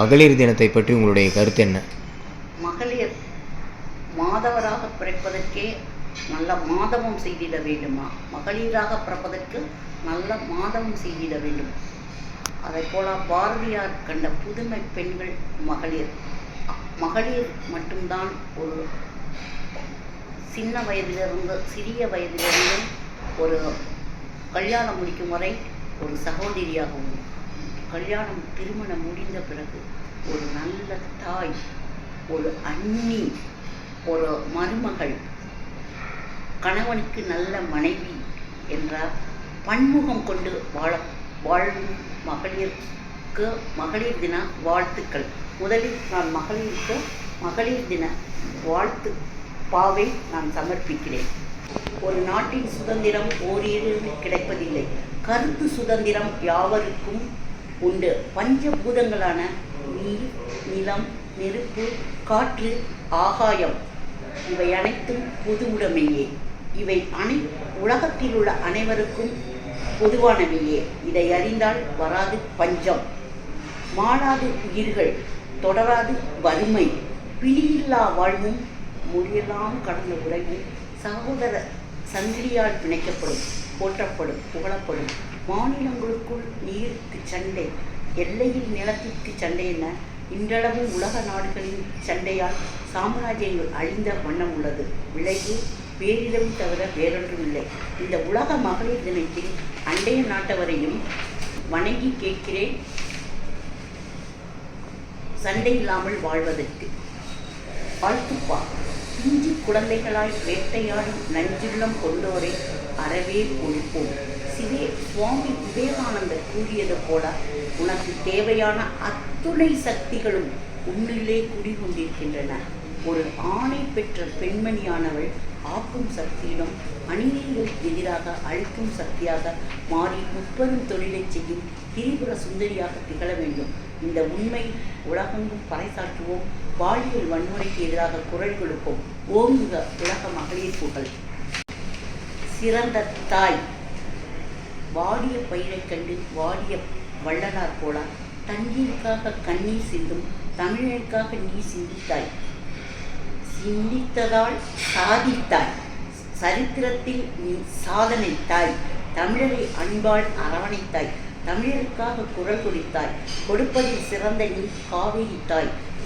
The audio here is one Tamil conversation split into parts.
மகளிர் தினத்தை பற்றி உங்களுடைய கருத்து என்ன? மகளிர் மாதவராக பிறப்பதற்கே நல்ல மாதவம் செய்திட வேண்டுமா? மகளிராக பிறப்பதற்கு நல்ல மாதவம் செய்திட வேண்டும். அதை போல பாரதியார் கண்ட புதுமை பெண்கள் மகளிர். மகளிர் மட்டும்தான் ஒரு சின்ன வயதிலிருந்து சிறிய வயதிலிருந்து ஒரு கல்யாணம் முடிக்கும் வரை ஒரு சகோதரியாகவும் கல்யாணம் திருமணம் முடிந்த பிறகு ஒரு நல்ல தாய் ஒரு அண்ணி ஒரு மருமகள் கணவனுக்கு நல்ல மனைவி என்ற பன்முகம் கொண்டு வாழ வாழும் மகளிருக்கு மகளிர் தின வாழ்த்துக்கள். முதலில் நான் மகளிருக்கு மகளிர் தின வாழ்த்து பாவை நான் சமர்ப்பிக்கிறேன். ஒரு நாட்டின் சுதந்திரம் ஓரிரு கிடைப்பதில்லை. கருத்து சுதந்திரம் யாவருக்கும் உண்டு. பஞ்சபூதங்களான நீர் நிலம் நெருப்பு காற்று ஆகாயம். இவை அனைத்தும் பொது உடைமையே. இவை அனை உலகத்தில் உள்ள அனைவருக்கும் பொதுவானவையே. இதை அறிந்தால் வராது பஞ்சம். மாறாது உயிர்கள் தொடராது வறுமை. பிணியில்லா வாழ்வும் மொழியெல்லாம் கடந்த உறவும் சகோதர சங்கிலியால் பிணைக்கப்படும் போற்றப்படும் புகழப்படும். மாநிலங்களுக்குள் நீருக்கு சண்டை எல்லையில் நிலத்திற்கு சண்டையென இன்றளவும் உலக நாடுகளின் சண்டையால் சாம்ராஜ்யங்கள் அழிந்த வண்ணம் உள்ளது. விளைவு பேரிடம் தவிர வேறொன்றும் இல்லை இந்த உலக மகளிர் தினத்தில் அண்டைய நாட்டவரையும் வணங்கி கேட்கிறேன் சண்டை இல்லாமல் வாழ்வதற்கு. வாழ்த்துப்பா. பிஞ்சு குழந்தைகளாய் வேட்டையாடி நஞ்சுள்ளம் கொண்டோரை. அறவே ஒழிப்போம் சிவே சுவாமி விவேகானந்தர் கூறியது போல உனக்கு தேவையான அத்துணை சக்திகளும் உன்னிலே குடிகொண்டிருக்கின்றன. ஒரு ஆணை பெற்ற பெண்மணியானவள் ஆக்கும் சக்தியிலும் அநீதிகளுக்கு எதிராக அழிக்கும் சக்தியாக மாறி முப்பெரும் தொழிலை செய்யும் திரிபுர சுந்தரியாக திகழ வேண்டும். இந்த உண்மை உலகெங்கும் பறைசாற்றுவோம். பாலியல் வன்முறைக்கு எதிராக குரல் கொடுப்போம். ஓங்குக உலக மகளிர் புகழ். சிறந்த தாய். வாடிய பயிரைக் கண்டு வாடிய வள்ளலார் போலார் தண்ணீருக்காக கண்ணீர் சிந்தும் தமிழனுக்காக நீ சிந்தித்தாய். சிந்தித்ததால் சாதித்தாய். சரித்திரத்தில் நீ சாதனைத்தாய். தமிழரை அன்பால் அரவணைத்தாய். தமிழருக்காக குரல் கொடுத்தாய். கொடுப்பதில் சிறந்த நீ காவேரி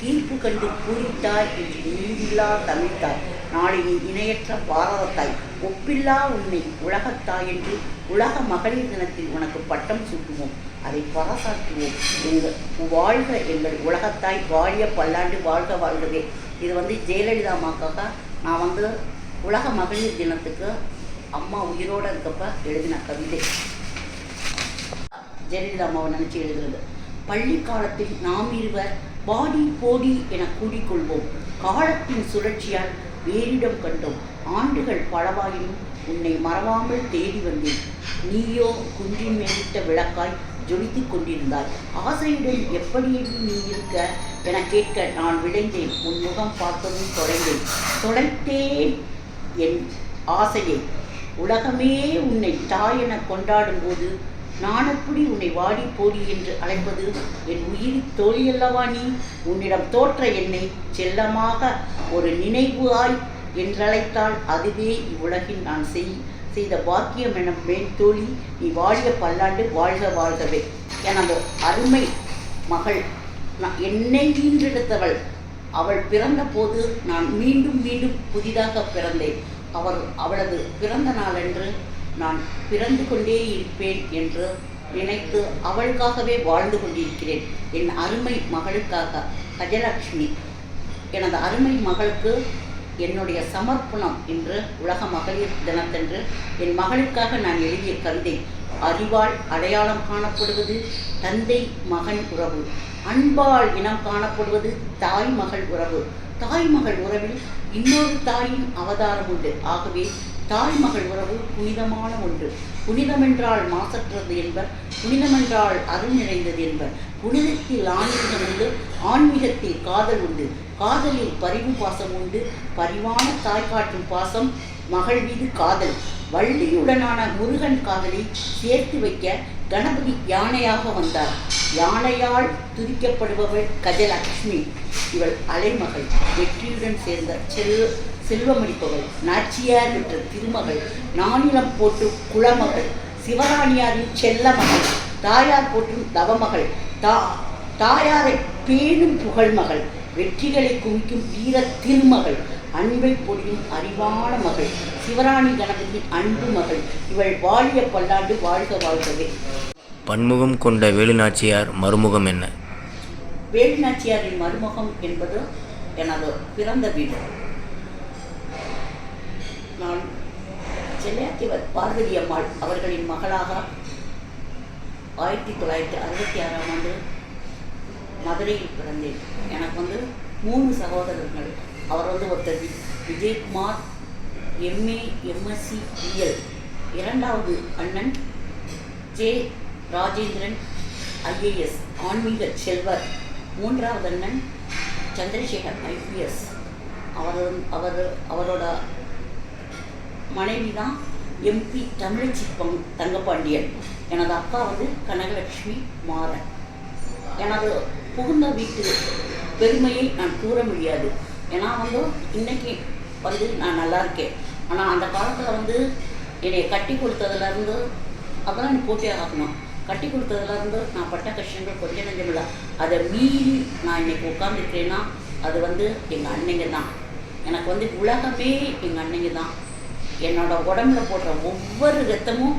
தீர்ப்பு கண்டு கூறித்தாய் என்று நீதில்லா தமிழ்த்தாய். நாளை நீ இணையற்ற பாரதத்தாய். ஒப்பில்லா உன்னை உலகத்தாய் என்று உலக மகளிர் தினத்தில் உனக்கு பட்டம் சூட்டுவோம். அதை பாராட்டுவோம். எங்கள் வாழ்க எங்கள் உலகத்தாய் வாழிய பல்லாண்டு வாழ்க வாழ்கவே. இது வந்து ஜெயலலிதா அம்மாக்காக நான் வந்து உலக மகளிர் தினத்துக்கு அம்மா உயிரோடு இருக்கப்ப எழுதின கவிதை. ஜெயலலிதா அம்மாவை நினச்சி எழுதுறது. பள்ளி காலத்தில் நாம் இருவர் பாடி போடி என கூடிக்கொள்வோம். காலத்தின் சுழற்சியால் வேறிடம் கண்டோம். ஆண்டுகள் பலவாயினும் உன்னை மறவாமல் தேடி வந்தேன். நீயோ குன்றின் மேலிட்ட விளக்காய் ஜொலித்துக் கொண்டிருந்தாய். ஆசையுடன் எப்படியென்று நீ இருக்க? என கேட்க நான் விளைந்தேன் உன் முகம் பார்த்ததும் தொலைந்தேன். தொலைத்தேன் என் ஆசையை. உலகமே உன்னை தாய் என கொண்டாடும் போது நான் எப்படி உன்னை வாடி போடி என்று அழைப்பது? என் உயிரி தோழியல்லவா நீ? உன்னிடம் தோற்ற என்னை செல்லமாக ஒரு நினைவாய் என்றழைத்தால் அதுவே இவ்வுலகில் நான் செய் செய்த பாக்கியம் என மேன் தோழி நீ வாழிய பல்லாண்டு வாழ்க வாழ்கவே. எனது அருமை மகள் நான் என்னை ஈன்றெடுத்தவள் அவள் பிறந்த போது நான் மீண்டும் மீண்டும் புதிதாக பிறந்தேன். அவர் அவளது பிறந்த நாளன்று நான் பிறந்து கொண்டே இருப்பேன் என்று நினைத்து அவளுக்காகவே வாழ்ந்து கொண்டிருக்கிறேன். என் அருமை மகளுக்காக கஜலட்சுமி எனது அருமை மகளுக்கு என்னுடைய சமர்ப்பணம் என்று உலக மகளிர் தினத்தன்று என் மகளுக்காக நான் எழுதிய கவிதை அறிவால் அடையாளம் காணப்படுவது தந்தை மகன் உறவு. அன்பால் இனம் காணப்படுவது தாய் மகள் உறவு. தாய் மகள் உறவில் இன்னொரு தாயின் அவதாரம் உண்டு. ஆகவே தாய் மகள் உறவு புனிதமான ஒன்று. புனிதமென்றால் மாசற்றது என்பர் புனிதமென்றால் அருள் நிறைந்தது என்பர். புனிதத்தில் ஆன்மீகம் உண்டு ஆன்மீகத்தில் காதல் உண்டு. காதலில் பரிவு பாசம் உண்டு பரிவான தாய் காட்டும் பாசம் மகள் மீது காதல். வள்ளியுடனான முருகன் காதலை சேர்த்து வைக்க கணபதி யானையாக வந்தார். யானையால் துதிக்கப்படுபவள் கஜலட்சுமி இவள் அலைமகள். வெற்றியுடன் சேர்ந்த செல் செல்வமளிப்பவள் நாச்சியார் பெற்ற திருமகள் நானிலம் போட்டு குளமகள் சிவராணியாரின் செல்ல மகள் தாயார் போற்றும் தவமகள் தா தாயாரை பேணும் புகழ்மகள் வெற்றிகளை குவிக்கும் வீர திருமகள் அன்பை பொழியும் அறிவான மகள் சிவராணி கணபதியின் அன்பு மகள் இவள் வாழிய பல்லாண்டு வாழ்க வாழ்கவே. பன்முகம் கொண்ட வேலுநாச்சியார் மறுமுகம் என்ன? வேலுநாச்சியாரின் மருமகம் என்பது எனது பிறந்த வீடு. நான் செல்லையாத்திவர் பார்வதி அம்மாள் அவர்களின் மகளாக ஆயிரத்தி தொள்ளாயிரத்தி அறுபத்தி ஆறாம் ஆண்டு மதுரையில் பிறந்தேன். எனக்கு வந்து மூணு சகோதரர்கள். அவர் வந்து ஒருத்தர் விஜயகுமார் எம்ஏ எம்எஸ்சி பிஎல். இரண்டாவது அண்ணன் ஜே ராஜேந்திரன் ஐஏஎஸ் ஆன்மீக செல்வர். மூன்றாவது அண்ணன் சந்திரசேகர் ஐபிஎஸ். அவர் அவர் அவரோட மனைவி தான் எம்பி தமிழச்சி பங் தங்கப்பாண்டியன் எனது அக்கா வந்து கனகலட்சுமி மாறன். எனது புகுந்த வீட்டு பெருமையை நான் கூற முடியாது. ஏன்னா வந்து இன்னைக்கு வந்து நான் நல்லா இருக்கேன். ஆனால் அந்த காலத்தில் வந்து என்னை கட்டி கொடுத்ததுலேருந்து அதெல்லாம் நீ போட்டே ஆகணும் கட்டி கொடுத்ததுலேருந்து நான் பட்ட கஷ்டங்கள் கொஞ்சம் நெஞ்சமில்ல அதை மீறி நான் இன்னைக்கு உட்காந்துருக்கிறேன்னா அது வந்து எங்கள் அன்னைங்க தான். எனக்கு வந்து உலகமே எங்கள் அன்னைங்க தான். என்னோட உடம்புல போடுற ஒவ்வொரு ரத்தமும்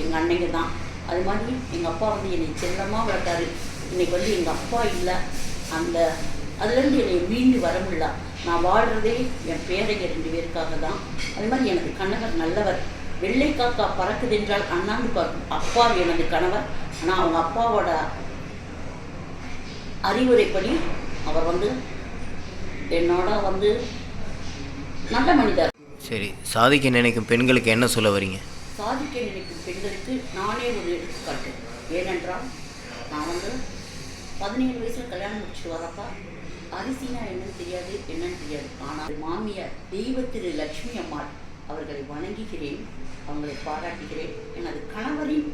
எங்கள் அன்னைக்கு தான். அது மாதிரி எங்கள் அப்பா வந்து என்னை செல்லமாக வளர்த்தாரு. இன்னைக்கு வந்து எங்கள் அப்பா இல்லை. அந்த அதுலேருந்து என்னை மீண்டு வர முடியல. நான் வாழ்கிறதே என் பேரைங்க ரெண்டு பேருக்காக தான். அது மாதிரி எனக்கு கணவர் நல்லவர். வெள்ளை காக்கா பறக்குதென்றால் அண்ணாந்து பார்க்கும் அப்பா எனது கணவர். ஆனால் அவங்க அப்பாவோட அறிவுரைப்படி அவர் வந்து என்னோட வந்து நல்ல மனிதர். சரி சாதிக்க நினைக்கும் பெண்களுக்கு என்ன சொல்ல வரீங்க? சாதிக்க நினைக்கும் பெண்களுக்கு நானே ஒரு எடுத்துக்காட்டு. ஏனென்றால் நான் வந்து பதினேழு வயசுல கல்யாணம் முடிச்சுட்டு வரப்பா அரிசினா என்னன்னு தெரியாது என்னன்னு தெரியாது. ஆனால் மாமியார் தெய்வ திரு லட்சுமி அம்மாள் அவர்களை வணங்குகிறேன் அவங்களை பாராட்டுகிறேன். எனது கணவரின்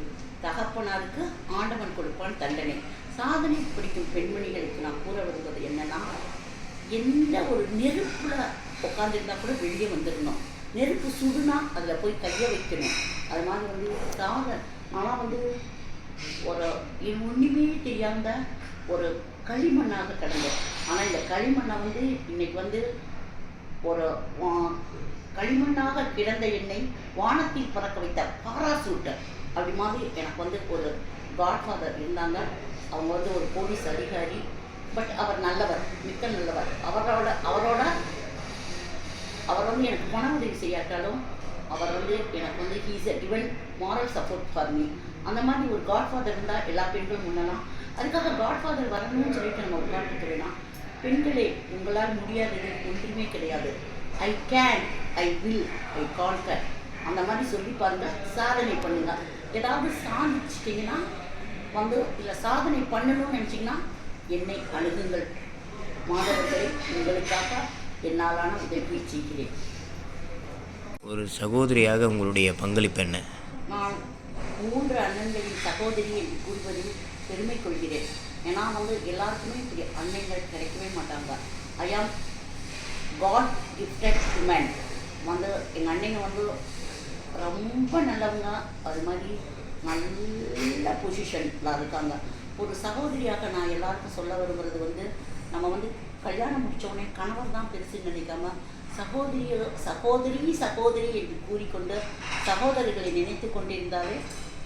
தகப்பனாருக்கு ஆண்டவன் கொடுப்பான் தண்டனை. சாதனை பிடிக்கும் பெண்மணிகளுக்கு நான் கூற விரும்புவது என்னன்னா எந்த ஒரு நெருப்புல உட்காந்துருந்தா கூட வெளியே வந்துடணும். நெருப்பு சுடுனா அதில் போய் கையை வைக்கணும். அது மாதிரி வந்து சாத ஆனால் வந்து ஒரு என் ஒன்றுமே தெரியாத ஒரு களிமண்ணாக கிடந்தேன் ஆனால் இந்த களிமண்ணை வந்து இன்னைக்கு வந்து ஒரு களிமண்ணாக கிடந்த என்னை வானத்தில் பறக்க வைத்த பாராசூட்டர் அப்படி மாதிரி எனக்கு வந்து ஒரு காட்ஃபாதர் இருந்தாங்க. அவங்க வந்து ஒரு போலீஸ் அதிகாரி. பட் அவர் நல்லவர் மிக்க நல்லவர். அவரோட அவரோட வந்து எனக்கு பண உதவி செய்யாட்டாலும் அவர் வந்து எனக்கு வந்து he's a given moral support for me அந்த மாதிரி ஒரு காட்ஃபாதர் இருந்தால் எல்லா பெண்களும் முன்னலாம் அதுக்காக காட்ஃபாதர் வரணும்னு சொல்லிட்டு நம்ம உட்காந்துக்கிறேன்னா பெண்களே உங்களால் முடியாதது ஒன்றுமே கிடையாது. I can I will I conquer அந்த மாதிரி சொல்லி பாருங்கள் சாதனை பண்ணுங்கள் ஏதாவது சாதிச்சிட்டிங்கன்னா வந்து இல்லை சாதனை பண்ணணும்னு நினச்சிங்கன்னா என்னை அணுகுங்கள். மாணவர்களை உங்களுக்காக என்னாலான உதவி செய்கிறேன். ஒரு சகோதரியாக உங்களுடைய பங்களிப்பு என்ன? நான் மூன்று அண்ணன்களின் சகோதரி என்று கூறுவதில் பெருமை கொள்கிறேன். ஏன்னா வந்து எல்லாருக்குமே இப்படி அண்ணன்கள் கிடைக்கவே மாட்டாங்க. ஐ ஆம் காட் கிஃப்டட் உமன் வந்து எங்கள் அண்ணன் வந்து ரொம்ப நல்லவங்க. அது மாதிரி நல்ல பொசிஷனில் இருக்காங்க. ஒரு சகோதரியாக நான் எல்லாருக்கும் சொல்ல விரும்புறது வந்து நம்ம வந்து கல்யாணம் முடிச்ச கணவர் தான் பெருசுன்னு நினைக்காம சகோதரியோ சகோதரி சகோதரி என்று கூறிக்கொண்டு சகோதரிகளை நினைத்து கொண்டிருந்தாலே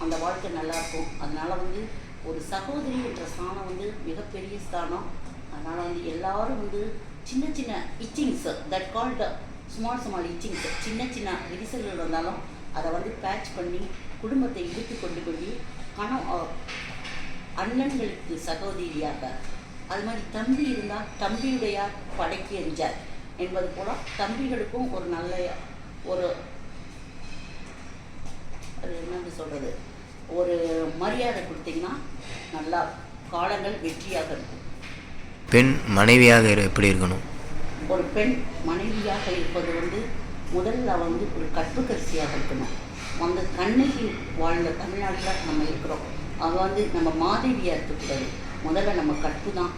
அந்த வாழ்க்கை நல்லா இருக்கும் அதனால வந்து ஒரு சகோதரி என்ற ஸ்தானம் வந்து மிகப்பெரிய ஸ்தானம். அதனால வந்து எல்லாரும் வந்து சின்ன சின்ன etchings that called small small etchings சின்ன சின்ன விரிசல்கள் வந்தாலும் அதை வந்து பேட்ச் பண்ணி குடும்பத்தை இழுத்து கொண்டு போய் கணம் அண்ணன்களுக்கு சகோதரியாக அது மாதிரி தம்பி இருந்தால் தம்பியுடையார் படைக்கு எஞ்சார் என்பது போல தம்பிகளுக்கும் ஒரு நல்ல ஒரு அது என்னன்னு சொல்கிறது ஒரு மரியாதை கொடுத்தீங்கன்னா நல்லா காலங்கள் வெற்றியாக இருக்கும். பெண் மனைவியாக எப்படி இருக்கணும்? ஒரு பெண் மனைவியாக இருப்பது வந்து முதல்ல வந்து ஒரு கற்புக்கரிசியாக இருக்கணும். அந்த கண்ணகி வாழ்ந்த தமிழ்நாட்டில் நம்ம இருக்கிறோம். அவள் வந்து நம்ம மாதவியாக இருக்கக்கூடாது. முதல்ல நம்ம கற்பு தான்.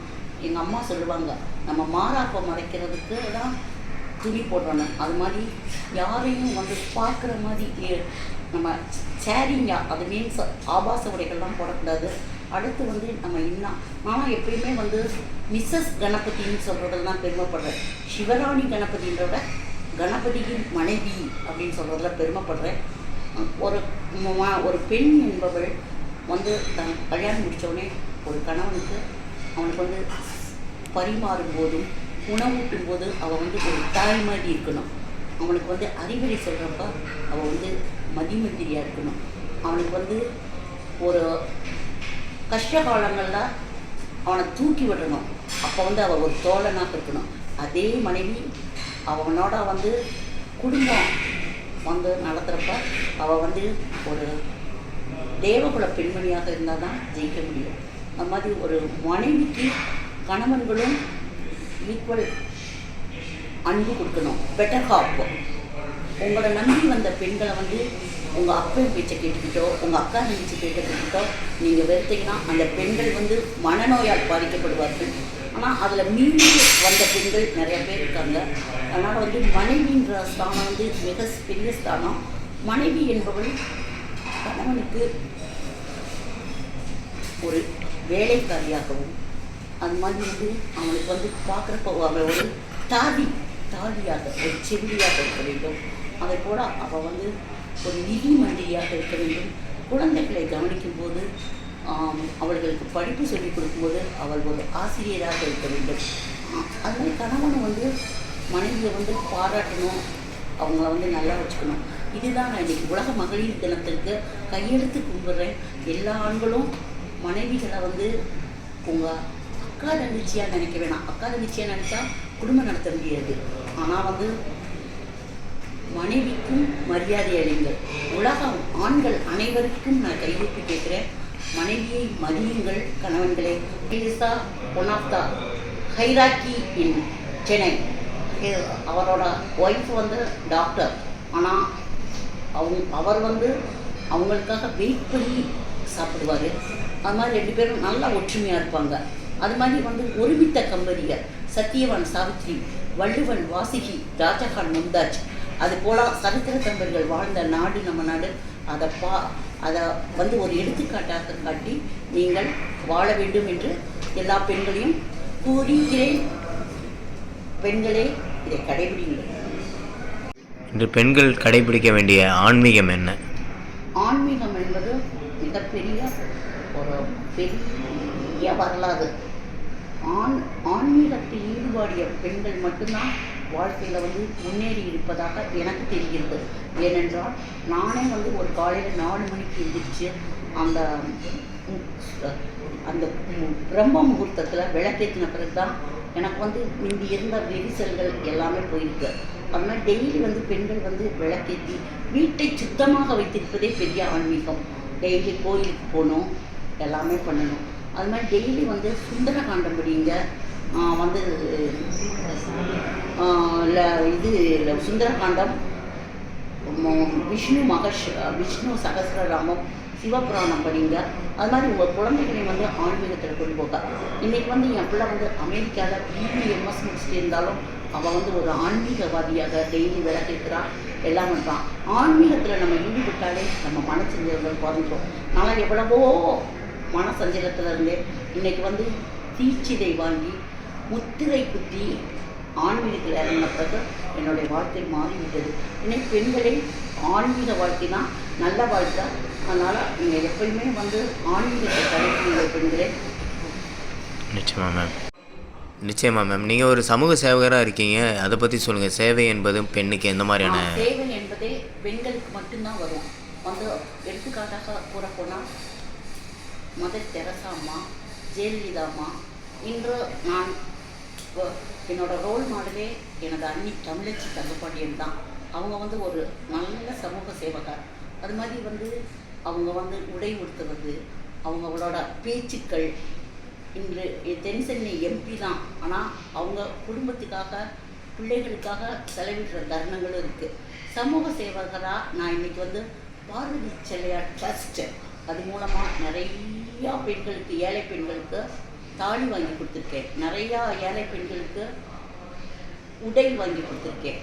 எங்கள் அம்மா சொல்லுவாங்க நம்ம மாறாப்பை மறைக்கிறதுக்கு தான் துணி போடுறோம் அது மாதிரி யாரையும் வந்து பார்க்குற மாதிரி நம்ம சேரிங்கா அது மீன்ஸ் ஆபாச உடைகள்லாம் போடக்கூடாது. அடுத்து வந்து நம்ம என்ன நான் எப்பயுமே வந்து மிஸ்ஸஸ் கணபதின்னு சொல்கிறதுல தான் பெருமைப்படுறேன். சிவராணி கணபதின்றத கணபதியின் மனைவி அப்படின்னு சொல்கிறதுல பெருமைப்படுறேன். ஒரு ஒரு பெண் என்பவள் வந்து தன் கல்யாணம் முடித்தோடனே ஒரு கணவனுக்கு அவனுக்கு வந்து பரிமாறும் போதும் உணவூட்டும் போது அவள் வந்து ஒரு தாய் மாதிரி இருக்கணும். அவனுக்கு வந்து அறிவுரை சொல்கிறப்ப அவள் வந்து மதிமந்திரியாக இருக்கணும். அவனுக்கு வந்து ஒரு கஷ்ட காலங்களில் அவனை தூக்கி விடணும். அப்போ வந்து அவள் ஒரு தோழனாக இருக்கணும். அதே மனைவி அவனோட வந்து குடும்பம் வந்து நடத்துகிறப்ப அவள் வந்து ஒரு தேவகுல பெண்மணியாக இருந்தால் தான் ஜெயிக்க முடியும். அது மாதிரி ஒரு மனைவிக்கு கணவன்களும் ஈக்குவல் அன்பு கொடுக்கணும். பெட்டர் ஹாப் உங்களை நம்பி வந்த பெண்களை வந்து உங்கள் அப்பன் பேச்சை கேட்டுக்கிட்டோ உங்கள் அக்கா நினைச்சு கேட்டுக்கிட்டோ நீங்கள் வெறுத்தீங்கன்னா அந்த பெண்கள் வந்து மனநோயால் பாதிக்கப்படுவார்கள். ஆனால் அதில் மீண்டும் வந்த பெண்கள் நிறைய பேர் இருக்காங்க. அதனால் வந்து மனைவின்ற ஸ்தானம் வந்து மிக பெரிய ஸ்தானம். மனைவி என்பவள் கணவனுக்கு ஒரு வேலைக்காரியாகவும் அது மாதிரி வந்து அவனுக்கு வந்து பார்க்குறப்ப அவன் ஒரு தாதி தாதியாக ஒரு செவிலியாக இருக்க வேண்டும். அதை போல அவள் வந்து ஒரு நிதி மந்திரியாக இருக்க வேண்டும். குழந்தைகளை கவனிக்கும் போது அவர்களுக்கு படிப்பு சொல்லிக் கொடுக்கும்போது அவள் ஒரு ஆசிரியராக இருக்க வேண்டும். ஆ, கணவன் கணவனை வந்து மனைவியை வந்து பாராட்டணும். அவங்கள வந்து நல்லா வச்சுக்கணும். இதுதான் நான் இன்னைக்கு உலக மகளிர் தினத்திற்கு கையெழுத்து கும்பிட்றேன். எல்லா ஆண்களும் மனைவிகளை வந்து உங்கள் அக்கா தங்கச்சியாக நினைக்க வேணாம். அக்கா தங்கச்சியாக நினச்சா குடும்பம் நடத்த முடியாது. ஆனால் வந்து மனைவிக்கும் மரியாதை அளிங்கள் உலகம் ஆண்கள் அனைவருக்கும் நான் கையெழுத்து கேட்குறேன். மனைவியை மதியுங்கள் கணவன்களே. Is one of the hierarchy in Chennai அவரோட ஒய்ஃப் வந்து டாக்டர் ஆனால் அவங்க அவர் வந்து அவங்களுக்காக வெயிட் பண்ணி சாப்பிடுவார். அது மாதிரி ரெண்டு பேரும் நல்லா ஒற்றுமையாக இருப்பாங்க. அது மாதிரி வந்து ஒருமித்த கம்பெனியர் சத்தியவான் சாவித்ரி வள்ளுவன் வாசுகி ராஜாகான் மும்தாஜ். அது போல சரித்திர கம்பெனிகள் வாழ்ந்த நாடு நம்ம நாடு. அதை பா அதை வந்து ஒரு எடுத்துக்காட்டாக காட்டி நீங்கள் வாழ வேண்டும் என்று எல்லா பெண்களையும் கூறுகிறேன். பெண்களே இதை கடைபிடிங்கள் இன்று பெண்கள் கடைபிடிக்க வேண்டிய ஆன்மீகம் என்ன? ஆன்மீகம் என்பது மிகப்பெரிய ஒரு பெரிய வரலாறு. ஆண் ஆன்மீகத்தில் ஈடுபாடிய பெண்கள் மட்டும்தான் வாழ்க்கையில் வந்து முன்னேறி இருப்பதாக எனக்கு தெரிகிறது. ஏனென்றால் நானே வந்து ஒரு காலையில் நாலு மணிக்கு எழுந்திரிச்சு அந்த அந்த பிரம்ம முகூர்த்தத்தில் விளக்கேற்றின பிறகு தான் எனக்கு வந்து முந்தி இருந்த விரிசல்கள் எல்லாமே போயிருக்கு. அதனால் டெய்லி வந்து பெண்கள் வந்து விளக்கேற்றி வீட்டை சுத்தமாக வைத்திருப்பதே பெரிய ஆன்மீகம். டெய்லி கோயிலுக்கு போகணும் எல்லாமே பண்ணணும். அது மாதிரி டெய்லி வந்து சுந்தரகாண்டம் படிங்க வந்து இல்லை இது இல்லை சுந்தரகாண்டம் விஷ்ணு மகஷ் விஷ்ணு சகஸ்ரநாமம் சிவபுராணம் படிங்க. அது மாதிரி உங்கள் குழந்தைகளை வந்து ஆன்மீகத்தில் கொண்டு போக இன்றைக்கி வந்து என் பிள்ளை வந்து அமெரிக்காவில் பிபிஎம்எஸ் முடிச்சுட்டு இருந்தாலும் அவள் வந்து ஒரு ஆன்மீகவாதியாக டெய்லி விளக்கேற்றுறா எல்லாம் பண்ணுறான் ஆன்மீகத்தில் நம்ம ஈடுபட்டாலே நம்ம மனச்சஞ்சலங்கள் குறைஞ்சோம் நான் எவ்வளவோ மனசஞ்சலத்தில் இருந்தேன் இன்னைக்கு வந்து தீச்சிதை வாங்கி முத்திரை குத்தி ஆன்மீகத்தில் இறங்கின பிறகு என்னுடைய வாழ்க்கை மாறிவிட்டது. இன்னைக்கு பெண்களே ஆன்மீக வாழ்க்கை தான் நல்ல வாழ்க்கை அதனால் நீங்கள் எப்பயுமே வந்து ஆன்மீகத்தை கடைபிடிங்க பெண்களே. நிச்சயமா மேம் நிச்சயமா மேம் நீங்கள் ஒரு சமூக சேவகராக இருக்கீங்க. அதை பற்றி சொல்லுங்கள் சேவை என்பது பெண்ணுக்கு எந்த மாதிரியான சேவை என்பதே பெண்களுக்கு மட்டும்தான் வரும். வந்து எடுத்துக்காட்டாக கூற போனால் மதர் தெரசா அம்மா ஜெயலலிதா அம்மா இன்று நான் என்னோடய என்னோட ரோல் மாடலே எனது அண்ணி தமிழச்சி தங்கப்பாண்டியன் தான். அவங்க வந்து ஒரு நல்ல சமூக சேவகர். அது மாதிரி வந்து அவங்க வந்து உடை உடுத்துவது அவங்களோட பேச்சுக்கள். இன்று தென் சென்னை எம்பி தான். ஆனால் அவங்க குடும்பத்துக்காக பிள்ளைகளுக்காக செலவிடுற தருணங்களும் இருக்குது சமூக சேவகராக நான் இன்னைக்கு வந்து பாரதி செல்லையார் ட்ரஸ்ட் அது மூலமாக நிறைய நிறையா பெண்களுக்கு ஏழை பெண்களுக்கு தாலி வாங்கி கொடுத்துருக்கேன். நிறையா ஏழை பெண்களுக்கு உடை வாங்கி கொடுத்துருக்கேன்.